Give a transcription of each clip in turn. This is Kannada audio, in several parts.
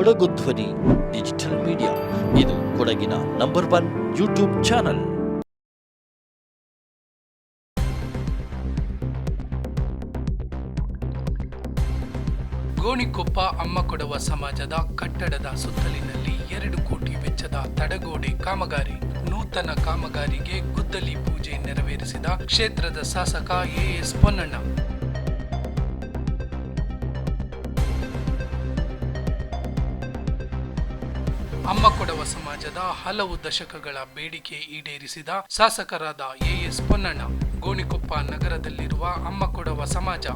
ಕೊಡಗು ಧ್ವನಿ, ಡಿಜಿಟಲ್ ಮೀಡಿಯಾ. ಇದು ಕೊಡಗಿನ number one YouTube channel. Gonikoppa Amma Kodava ಸಮಾಜದ ಕಟ್ಟಡದ ಸುತ್ತಲಿನಲ್ಲಿ ಎರಡು ಕೋಟಿ ವೆಚ್ಚದ ತಡೆಗೋಡೆ ಕಾಮಗಾರಿ. ನೂತನ ಕಾಮಗಾರಿಗೆ ಗುದ್ದಲಿ ಪೂಜೆ ನೆರವೇರಿಸಿದ ಕ್ಷೇತ್ರದ ಶಾಸಕ ಎಎಸ್ ಪೊನ್ನಣ್ಣ. ಅಮ್ಮ ಕೊಡವ ಸಮಾಜದ ಹಲವು ದಶಕಗಳ ಬೇಡಿಕೆ ಈಡೇರಿಸಿದ ಶಾಸಕರಾದ ಎಎಸ್ ಪೊನ್ನಣ್ಣ, ಗೋಣಿಕೊಪ್ಪ ನಗರದಲ್ಲಿರುವ ಅಮ್ಮಕೊಡವ ಸಮಾಜ,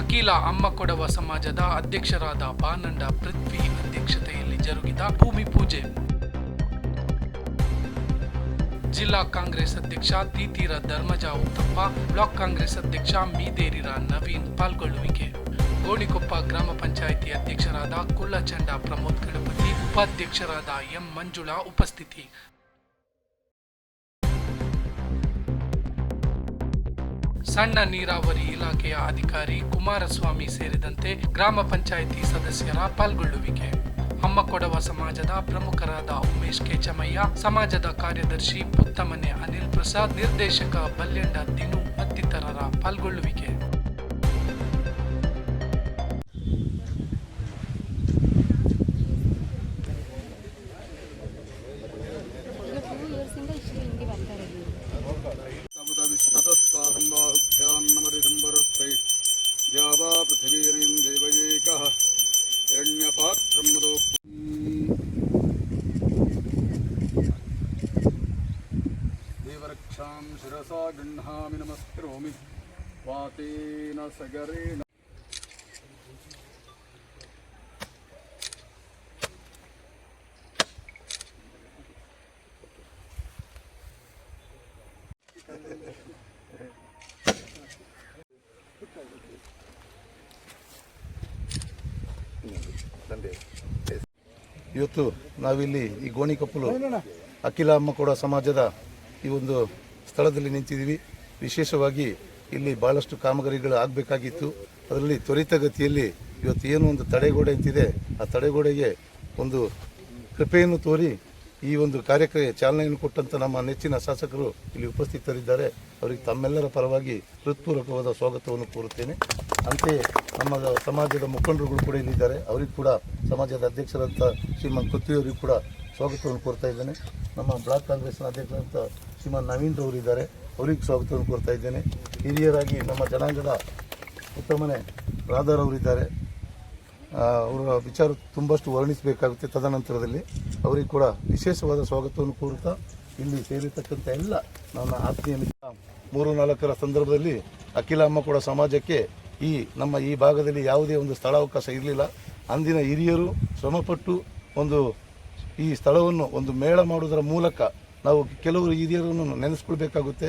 ಅಖಿಲ ಅಮ್ಮಕೊಡವ ಸಮಾಜದ ಅಧ್ಯಕ್ಷರಾದ ಬಾನಂಡ ಪೃಥ್ವಿ ಅಧ್ಯಕ್ಷತೆಯಲ್ಲಿ ಜರುಗಿದ ಭೂಮಿ ಪೂಜೆ. ಜಿಲ್ಲಾ ಕಾಂಗ್ರೆಸ್ ಅಧ್ಯಕ್ಷ ತೀತೀರ ಧರ್ಮಜಾ ಉತ್ತಪ್ಪ, ಬ್ಲಾಕ್ ಕಾಂಗ್ರೆಸ್ ಅಧ್ಯಕ್ಷ ಮೀದೇರಿರ ನವೀನ್ ಪಾಲ್ಗೊಳ್ಳುವಿಕೆ. ಗೋಣಿಕೊಪ್ಪ ಗ್ರಾಮ ಪಂಚಾಯಿತಿ ಅಧ್ಯಕ್ಷರಾದ ಕುಲ್ಲಚಂಡ ಪ್ರಮೋದ್ ಗಣಪತಿ ಉಪಾಧ್ಯಕ್ಷರಾದ ಎಂ ಮಂಜುಳಾ ಉಪಸ್ಥಿತಿ. ಸಣ್ಣ ನೀರಾವರಿ ಇಲಾಖೆಯ ಅಧಿಕಾರಿ ಕುಮಾರಸ್ವಾಮಿ ಸೇರಿದಂತೆ ಗ್ರಾಮ ಪಂಚಾಯಿತಿ ಸದಸ್ಯರ ಪಾಲ್ಗೊಳ್ಳುವಿಕೆ. ಅಮ್ಮಕೊಡವ ಸಮಾಜದ ಪ್ರಮುಖರಾದ ಉಮೇಶ್ ಕೆಚಮಯ್ಯ, ಸಮಾಜದ ಕಾರ್ಯದರ್ಶಿ ಪುತ್ತಮನೆ ಅನಿಲ್ ಪ್ರಸಾದ್, ನಿರ್ದೇಶಕ ಬಲ್ಯಂಡ ದಿನು ಮತ್ತಿತರರ ಪಾಲ್ಗೊಳ್ಳುವಿಕೆ. ಸಗರಿ ಇವತ್ತು ನಾವಿಲ್ಲಿ ಈ ಗೋಣಿಕೊಪ್ಪಲು ಅಖಿಲ ಅಮ್ಮ ಕೂಡ ಸಮಾಜದ ಈ ಒಂದು ಸ್ಥಳದಲ್ಲಿ ನಿಂತಿದ್ದೀವಿ. ವಿಶೇಷವಾಗಿ ಇಲ್ಲಿ ಭಾಳಷ್ಟು ಕಾಮಗಾರಿಗಳು ಆಗಬೇಕಾಗಿತ್ತು. ಅದರಲ್ಲಿ ತ್ವರಿತಗತಿಯಲ್ಲಿ ಇವತ್ತು ಏನು ಒಂದು ತಡೆಗೋಡೆ ಅಂತಿದೆ, ಆ ತಡೆಗೋಡೆಗೆ ಒಂದು ಕೃಪೆಯನ್ನು ತೋರಿ ಈ ಒಂದು ಕಾರ್ಯಕ್ಕೆ ಚಾಲನೆಯನ್ನು ಕೊಟ್ಟಂತ ನಮ್ಮ ನೆಚ್ಚಿನ ಶಾಸಕರು ಇಲ್ಲಿ ಉಪಸ್ಥಿತರಿದ್ದಾರೆ. ಅವರಿಗೆ ತಮ್ಮೆಲ್ಲರ ಪರವಾಗಿ ಹೃತ್ಪೂರ್ವಕವಾದ ಸ್ವಾಗತವನ್ನು ಕೋರುತ್ತೇನೆ. ಅಂತೆಯೇ ನಮ್ಮ ಸಮಾಜದ ಮುಖಂಡರುಗಳು ಕೂಡ ಇಲ್ಲಿದ್ದಾರೆ. ಅವರಿಗೆ ಕೂಡ ಸಮಾಜದ ಅಧ್ಯಕ್ಷರಂತ ಶ್ರೀಮನ್ ಪೃಥ್ವಿಯವರಿಗೂ ಕೂಡ ಸ್ವಾಗತವನ್ನು ಕೋರ್ತಾ ಇದ್ದೇನೆ. ನಮ್ಮ ಬ್ಲಾಕ್ ಕಾಂಗ್ರೆಸ್ನ ಅಧ್ಯಕ್ಷರಂತ ಶ್ರೀಮಾನ್ ನವೀನ್ ರವರು ಇದ್ದಾರೆ ಅವರಿಗೆ ಸ್ವಾಗತವನ್ನು ಕೋರ್ತಾ ಇದ್ದೇನೆ. ಹಿರಿಯರಾಗಿ ನಮ್ಮ ಜನಾಂಗದ ಉತ್ತಮನೆ ರಾಧಾರ್ ಅವರಿದ್ದಾರೆ. ಅವರ ವಿಚಾರ ತುಂಬಷ್ಟು ವರ್ಣಿಸಬೇಕಾಗುತ್ತೆ ತದನಂತರದಲ್ಲಿ. ಅವರಿಗೆ ಕೂಡ ವಿಶೇಷವಾದ ಸ್ವಾಗತವನ್ನು ಕೋರುತ್ತಾ ಇಲ್ಲಿ ಸೇರಿರ್ತಕ್ಕಂಥ ಎಲ್ಲ ನನ್ನ ಆತ್ಮೀಯ ಮಿತ್ರ, ಮೂರು ನಾಲ್ಕರ ಸಂದರ್ಭದಲ್ಲಿ ಅಖಿಲ ಅಮ್ಮ ಕೂಡ ಸಮಾಜಕ್ಕೆ ಈ ನಮ್ಮ ಈ ಭಾಗದಲ್ಲಿ ಯಾವುದೇ ಒಂದು ಸ್ಥಳಾವಕಾಶ ಇರಲಿಲ್ಲ. ಅಂದಿನ ಹಿರಿಯರು ಶ್ರಮಪಟ್ಟು ಒಂದು ಈ ಸ್ಥಳವನ್ನು ಒಂದು ಮೇಳ ಮಾಡುವುದರ ಮೂಲಕ ನಾವು ಕೆಲವರು ಹಿರಿಯರನ್ನು ನೆನೆಸ್ಕೊಳ್ಬೇಕಾಗುತ್ತೆ.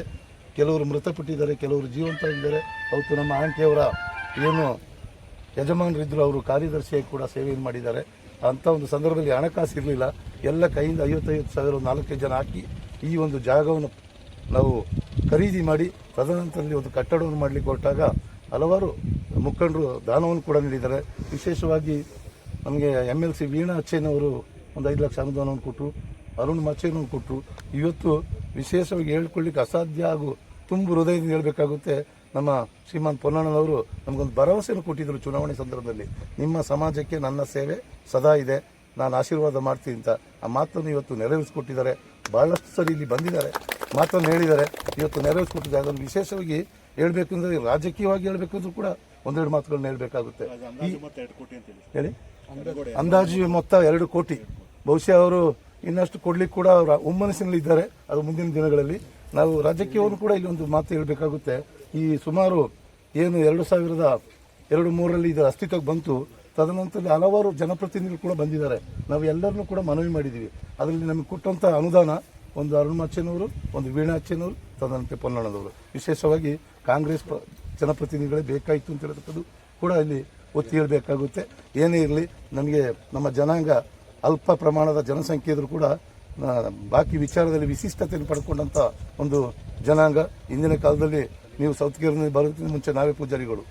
ಕೆಲವರು ಮೃತಪಟ್ಟಿದ್ದಾರೆ, ಕೆಲವರು ಜೀವಂತ ಇದ್ದಾರೆ ಅವತ್ತು ನಮ್ಮ ಆಂಟಿಯವರ ಏನು ಯಜಮಾನರಿದ್ದರು ಅವರು ಕಾರ್ಯದರ್ಶಿಯಾಗಿ ಕೂಡ ಸೇವೆಯನ್ನು ಮಾಡಿದ್ದಾರೆ. ಅಂಥ ಒಂದು ಸಂದರ್ಭದಲ್ಲಿ ಹಣಕಾಸು ಇರಲಿಲ್ಲ. ಎಲ್ಲ ಕೈಯಿಂದ ಐವತ್ತೈವತ್ತು ಸಾವಿರ ನಾಲ್ಕೈದು ಜನ ಹಾಕಿ ಈ ಒಂದು ಜಾಗವನ್ನು ನಾವು ಖರೀದಿ ಮಾಡಿ ತದನಂತರದಲ್ಲಿ ಒಂದು ಕಟ್ಟಡವನ್ನು ಮಾಡಲಿಕ್ಕೆ ಹೊರಟಾಗ ಹಲವಾರು ಮುಖಂಡರು ದಾನವನ್ನು ಕೂಡ ನೀಡಿದ್ದಾರೆ. ವಿಶೇಷವಾಗಿ ನಮಗೆ ಎಂ ಎಲ್ ಸಿ ವೀಣಾ ಅಚ್ಚಯ್ಯನವರು ಒಂದು ಐದು ಲಕ್ಷ ಅನುದಾನವನ್ನು ಕೊಟ್ಟರು ಅರುಣ್ ಮಚ್ಚಯ್ಯನವರು ಕೊಟ್ಟರು ಇವತ್ತು ವಿಶೇಷವಾಗಿ ಹೇಳ್ಕೊಳ್ಳಿಕ್ಕೆ ಅಸಾಧ್ಯ ಹಾಗೂ ತುಂಬ ಹೃದಯದಿಂದ ಹೇಳಬೇಕಾಗುತ್ತೆ ನಮ್ಮ ಶ್ರೀಮಾನ್ ಪೊನ್ನಣ್ಣನವರು ನಮಗೊಂದು ಭರವಸೆಯನ್ನು ಕೊಟ್ಟಿದ್ದರು ಚುನಾವಣೆ ಸಂದರ್ಭದಲ್ಲಿ. ನಿಮ್ಮ ಸಮಾಜಕ್ಕೆ ನನ್ನ ಸೇವೆ ಸದಾ ಇದೆ ನಾನು ಆಶೀರ್ವಾದ ಮಾಡ್ತೀನಿ ಅಂತ. ಆ ಮಾತನ್ನು ಇವತ್ತು ನೆರವೇರಿಸಿಕೊಟ್ಟಿದ್ದಾರೆ ಬಹಳಷ್ಟು ಸರಿ ಇಲ್ಲಿ ಬಂದಿದ್ದಾರೆ. ಮಾತನ್ನು ಹೇಳಿದ್ದಾರೆ ಇವತ್ತು ನೆರವೇರಿಸಿಕೊಟ್ಟಿದ್ದಾರೆ. ಅದನ್ನು ವಿಶೇಷವಾಗಿ ಹೇಳಬೇಕು ಅಂದರೆ ರಾಜಕೀಯವಾಗಿ ಹೇಳಬೇಕು ಅಂದ್ರೂ ಕೂಡ ಒಂದೆರಡು ಮಾತುಗಳನ್ನ ಹೇಳಬೇಕಾಗುತ್ತೆ. ಹೇಳಿ? ಅಂದಾಜು ಮೊತ್ತ ಎರಡು ಕೋಟಿ. ಬಹುಶಃ ಅವರು ಇನ್ನಷ್ಟು ಕೊಡ್ಲಿಕ್ಕೆ ಕೂಡ ಅವರ ಒಮ್ಮನಸ್ಸಿನಲ್ಲಿ ಇದ್ದಾರೆ. ಅದು ಮುಂದಿನ ದಿನಗಳಲ್ಲಿ. ನಾವು ರಾಜಕೀಯವನ್ನು ಕೂಡ ಇಲ್ಲಿ ಒಂದು ಮಾತು ಹೇಳಬೇಕಾಗುತ್ತೆ. ಈ ಸುಮಾರು ಏನು ಎರಡು ಸಾವಿರದ ಎರಡು ಮೂರರಲ್ಲಿ ಇದು ಅಸ್ತಿತ್ವಕ್ಕೆ ಬಂತು. ತದನಂತರ ಹಲವಾರು ಜನಪ್ರತಿನಿಧಿಗಳು ಕೂಡ ಬಂದಿದ್ದಾರೆ. ನಾವು ಎಲ್ಲರನ್ನೂ ಕೂಡ ಮನವಿ ಮಾಡಿದ್ದೀವಿ. ಅದರಲ್ಲಿ ನಮಗೆ ಕೊಟ್ಟಂಥ ಅನುದಾನ, ಒಂದು ಅರುಣಾಚನವರು ಒಂದು ವೀಣಾಚನವರು ತದನಂತರ ತದನಂತೆ ಪೊನ್ನಣ್ಣದವರು ವಿಶೇಷವಾಗಿ ಕಾಂಗ್ರೆಸ್ ಜನಪ್ರತಿನಿಧಿಗಳೇ ಬೇಕಾಯಿತು ಅಂತ ಹೇಳ್ತಕ್ಕದ್ದು ಕೂಡ ಇಲ್ಲಿ ಒತ್ತಿ ಹೇಳಬೇಕಾಗುತ್ತೆ. ಏನೇ ಇರಲಿ, ನಮಗೆ ನಮ್ಮ ಜನಾಂಗ ಅಲ್ಪ ಪ್ರಮಾಣದ ಜನಸಂಖ್ಯೆ ಇದ್ರೂ ಕೂಡ ಬಾಕಿ ವಿಚಾರದಲ್ಲಿ ವಿಶಿಷ್ಟತೆಯನ್ನು ಪಡ್ಕೊಂಡಂಥ ಒಂದು ಜನಾಂಗ ಇಂದಿನ ಕಾಲದಲ್ಲಿ ನೀವು ಸೌತ್ ಕೇರಳದಲ್ಲಿ ಬರೋದಕ್ಕಿಂತ ಮುಂಚೆ ನಾವೇ ಪೂಜಾರಿಗಳು.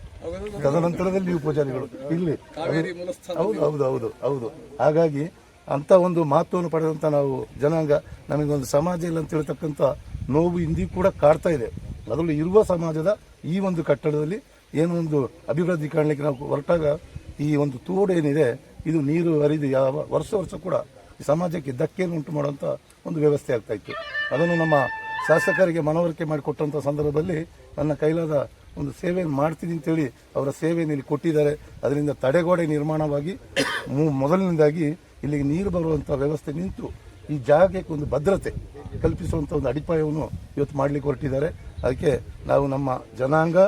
ತದನಂತರದಲ್ಲಿ ನೀವು ಪೂಜಾರಿಗಳು. ಇಲ್ಲಿ ಹೌದು ಹೌದು ಹೌದು ಹೌದು. ಹಾಗಾಗಿ ಅಂತ ಒಂದು ಮಹತ್ವವನ್ನು ಪಡೆದಂತ ನಾವು ಜನಾಂಗ ನಮಗೊಂದು ಸಮಾಜ ಇಲ್ಲ ಅಂತ ಹೇಳ್ತಕ್ಕಂಥ ನೋವು ಇಂದಿಗೂ ಕೂಡ ಕಾಡ್ತಾ ಇದೆ. ಅದರಲ್ಲಿ ಇರುವ ಸಮಾಜದ ಈ ಒಂದು ಕಟ್ಟಡದಲ್ಲಿ ಏನೋ ಒಂದು ಅಭಿವೃದ್ಧಿ ಕಾಣಲಿಕ್ಕೆ ನಾವು ಹೊರಟಾಗ ಈ ಒಂದು ತೋಡು ಏನಿದೆ ಇದು ನೀರು ಹರಿದು ಯಾವ ವರ್ಷ ವರ್ಷ ಕೂಡ ಸಮಾಜಕ್ಕೆ ಧಕ್ಕೆಯನ್ನು ಉಂಟು ಮಾಡುವಂಥ ಒಂದು ವ್ಯವಸ್ಥೆ ಆಗ್ತಾ ಇತ್ತು. ಅದನ್ನು ನಮ್ಮ ಶಾಸಕರಿಗೆ ಮನವರಿಕೆ ಮಾಡಿಕೊಟ್ಟಂಥ ಸಂದರ್ಭದಲ್ಲಿ ನನ್ನ ಕೈಲಾದ ಒಂದು ಸೇವೆಯನ್ನು ಮಾಡ್ತೀನಿ ಅಂತೇಳಿ ಅವರ ಸೇವೆಯನ್ನು ಇಲ್ಲಿ ಕೊಟ್ಟಿದ್ದಾರೆ. ಅದರಿಂದ ತಡೆಗೋಡೆ ನಿರ್ಮಾಣವಾಗಿ ಮೊದಲನೇದಾಗಿ ಇಲ್ಲಿಗೆ ನೀರು ಬರುವಂಥ ವ್ಯವಸ್ಥೆ ನಿಂತು ಈ ಜಾಗಕ್ಕೆ ಒಂದು ಭದ್ರತೆ ಕಲ್ಪಿಸುವಂಥ ಒಂದು ಅಡಿಪಾಯವನ್ನು ಇವತ್ತು ಮಾಡಲಿಕ್ಕೆ ಹೊರಟಿದ್ದಾರೆ. ಅದಕ್ಕೆ ನಾವು ನಮ್ಮ ಜನಾಂಗ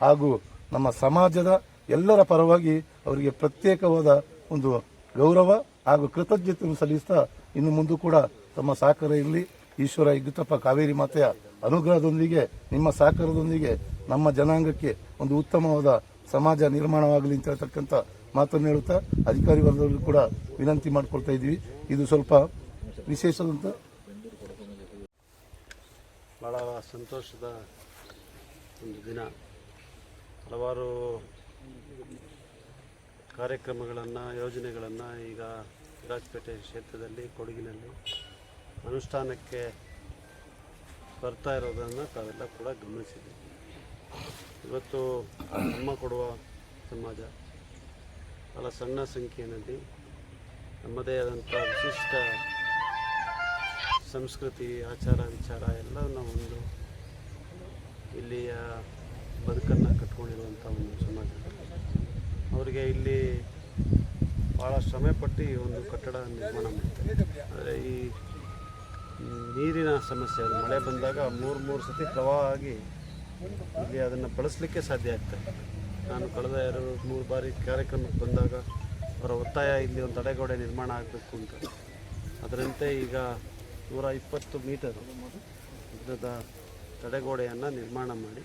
ಹಾಗೂ ನಮ್ಮ ಸಮಾಜದ ಎಲ್ಲರ ಪರವಾಗಿ ಅವರಿಗೆ ಪ್ರತ್ಯೇಕವಾದ ಒಂದು ಗೌರವ ಹಾಗೂ ಕೃತಜ್ಞತೆಯನ್ನು ಸಲ್ಲಿಸ್ತಾ ಇನ್ನು ಮುಂದೆ ಕೂಡ ತಮ್ಮ ಸಹಕಾರ ಇರಲಿ ಈಶ್ವರ ಇಗ್ಗುತ್ತಪ್ಪ ಕಾವೇರಿ ಮಾತೆಯ ಅನುಗ್ರಹದೊಂದಿಗೆ, ನಿಮ್ಮ ಸಹಕಾರದೊಂದಿಗೆ ನಮ್ಮ ಜನಾಂಗಕ್ಕೆ ಒಂದು ಉತ್ತಮವಾದ ಸಮಾಜ ನಿರ್ಮಾಣವಾಗಲಿ ಅಂತ ಹೇಳ್ತಕ್ಕಂಥ ಮಾತನ್ನು ಹೇಳುತ್ತಾ ಅಧಿಕಾರಿ ವರ್ಗದಲ್ಲೂ ಕೂಡ ವಿನಂತಿ ಮಾಡ್ಕೊಳ್ತಾ ಇದ್ದೀವಿ. ಇದು ಸ್ವಲ್ಪ ವಿಶೇಷದಂತ ಬಹಳ ಸಂತೋಷದ ಒಂದು ದಿನ. ಹಲವಾರು ಕಾರ್ಯಕ್ರಮಗಳನ್ನು, ಯೋಜನೆಗಳನ್ನು ಈಗ ವಿರಾಜಪೇಟೆ ಕ್ಷೇತ್ರದಲ್ಲಿ, ಕೊಡಗಿನಲ್ಲಿ ಅನುಷ್ಠಾನಕ್ಕೆ ಬರ್ತಾ ಇರೋದನ್ನು ತಾವೆಲ್ಲ ಕೂಡ ಗಮನಿಸಿದ್ದೀವಿ ಇವತ್ತು ನಮ್ಮ ಕೊಡುವ ಸಮಾಜ, ಬಹಳ ಸಣ್ಣ ಸಂಖ್ಯೆಯಲ್ಲಿ ನಮ್ಮದೇ ಆದಂಥ ವಿಶಿಷ್ಟ ಸಂಸ್ಕೃತಿ, ಆಚಾರ, ವಿಚಾರ ಎಲ್ಲವನ್ನು ಒಂದು ಇಲ್ಲಿಯ ಬದುಕನ್ನು ಕಟ್ಕೊಂಡಿರುವಂಥ ಒಂದು ಸಮಾಜ. ಅವರಿಗೆ ಇಲ್ಲಿ ಭಾಳ ಶ್ರಮಪಟ್ಟು ಈ ಒಂದು ಕಟ್ಟಡ ನಿರ್ಮಾಣ ಮಾಡ್ತಾರೆ. ಆದರೆ ಈ ನೀರಿನ ಸಮಸ್ಯೆ ಮಳೆ ಬಂದಾಗ ಮೂರು ಮೂರು ಸತಿ ಪ್ರವಾಹ ಆಗಿ ಇಲ್ಲಿ ಅದನ್ನು ಬಳಸಲಿಕ್ಕೆ ಸಾಧ್ಯ ಆಗ್ತದೆ ನಾನು ಕಳೆದ ಎರಡು, ಮೂರು ಬಾರಿ ಕಾರ್ಯಕ್ರಮಕ್ಕೆ ಬಂದಾಗ ಅವರ ಒತ್ತಾಯ ಇಲ್ಲಿ ಒಂದು ತಡೆಗೋಡೆ ನಿರ್ಮಾಣ ಆಗಬೇಕು ಅಂತ. ಅದರಂತೆ ಈಗ ನೂರ ಇಪ್ಪತ್ತು ಮೀಟರ್ ಉದ್ದದ ತಡೆಗೋಡೆಯನ್ನು ನಿರ್ಮಾಣ ಮಾಡಿ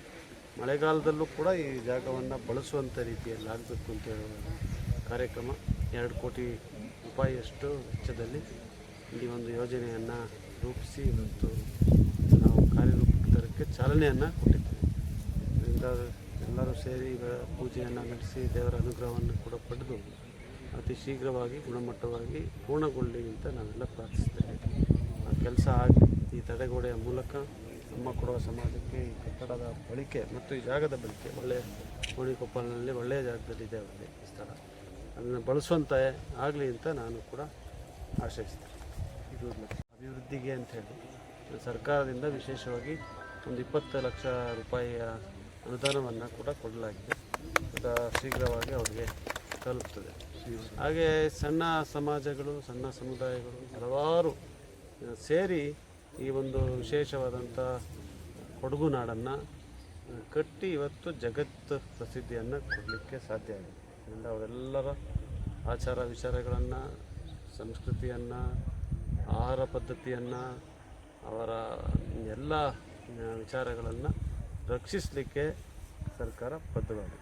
ಮಳೆಗಾಲದಲ್ಲೂ ಕೂಡ ಈ ಜಾಗವನ್ನು ಬಳಸುವಂಥ ರೀತಿಯಲ್ಲಿ ಆಗಬೇಕು ಅಂತ ಕಾರ್ಯಕ್ರಮ ಎರಡು ಕೋಟಿ ರೂಪಾಯಿಯಷ್ಟು ವೆಚ್ಚದಲ್ಲಿ ಈ ಒಂದು ಯೋಜನೆಯನ್ನು ರೂಪಿಸಿ ಮತ್ತು ನಾವು ಕಾರ್ಯರೂಪಕ್ಕೆ ಚಾಲನೆಯನ್ನು ಕೊಟ್ಟಿದ್ದೇವೆ. ಇದರಿಂದ ಎಲ್ಲರೂ ಸೇರಿ ಪೂಜೆಯನ್ನು ನಡೆಸಿ ದೇವರ ಅನುಗ್ರಹವನ್ನು ಕೂಡ ಪಡೆದು ಅತಿ ಶೀಘ್ರವಾಗಿ ಗುಣಮಟ್ಟವಾಗಿ ಪೂರ್ಣಗೊಳ್ಳಿ ಅಂತ ನಾವೆಲ್ಲ ಪ್ರಾರ್ಥಿಸ್ತೇವೆ ಆ ಕೆಲಸ ಆಗಿ ಈ ತಡೆಗೋಡೆಯ ಮೂಲಕ ನಮ್ಮ ಕೊಡುವ ಸಮಾಜಕ್ಕೆ ಈ ಕಟ್ಟಡದ ಬಳಕೆ ಮತ್ತು ಈ ಜಾಗದ ಬಳಿಕೆ ಒಳ್ಳೆಯ ಕೋಣಿಕೊಪ್ಪಲಿನಲ್ಲಿ ಒಳ್ಳೆಯ ಜಾಗದಲ್ಲಿದೆ ಅವರಿಗೆ ಈ ಸ್ಥಳ. ಅದನ್ನು ಬಳಸುವಂತೆ ಆಗಲಿ ಅಂತ ನಾನು ಕೂಡ ಆಶಯಿಸ್ತೇನೆ ಇದು ಅಭಿವೃದ್ಧಿಗೆ ಅಂತ ಹೇಳಿ. ಸರ್ಕಾರದಿಂದ ವಿಶೇಷವಾಗಿ ಒಂದು ಇಪ್ಪತ್ತು ಲಕ್ಷ ರೂಪಾಯಿಯ ಅನುದಾನವನ್ನು ಕೂಡ ಕೊಡಲಾಗಿದೆ. ಅದು ಶೀಘ್ರವಾಗಿ ಅವರಿಗೆ ತಲುಪ್ತದೆ. ಹಾಗೆ ಸಣ್ಣ ಸಮಾಜಗಳು, ಸಣ್ಣ ಸಮುದಾಯಗಳು ಹಲವಾರು ಸೇರಿ ಈ ಒಂದು ವಿಶೇಷವಾದಂಥ ಕೊಡಗು ನಾಡನ್ನು ಕಟ್ಟಿ ಇವತ್ತು ಜಗತ್ತು ಪ್ರಸಿದ್ಧಿಯನ್ನು ಕೊಡಲಿಕ್ಕೆ ಸಾಧ್ಯ ಆಗಿದೆ. ಅವರೆಲ್ಲರ ಆಚಾರ ವಿಚಾರಗಳನ್ನು, ಸಂಸ್ಕೃತಿಯನ್ನು, ಆಹಾರ ಪದ್ಧತಿಯನ್ನು, ಅವರ ಎಲ್ಲ ವಿಚಾರಗಳನ್ನು ರಕ್ಷಿಸಲಿಕ್ಕೆ ಸರ್ಕಾರ ಬದ್ಧವಾಗಿದೆ.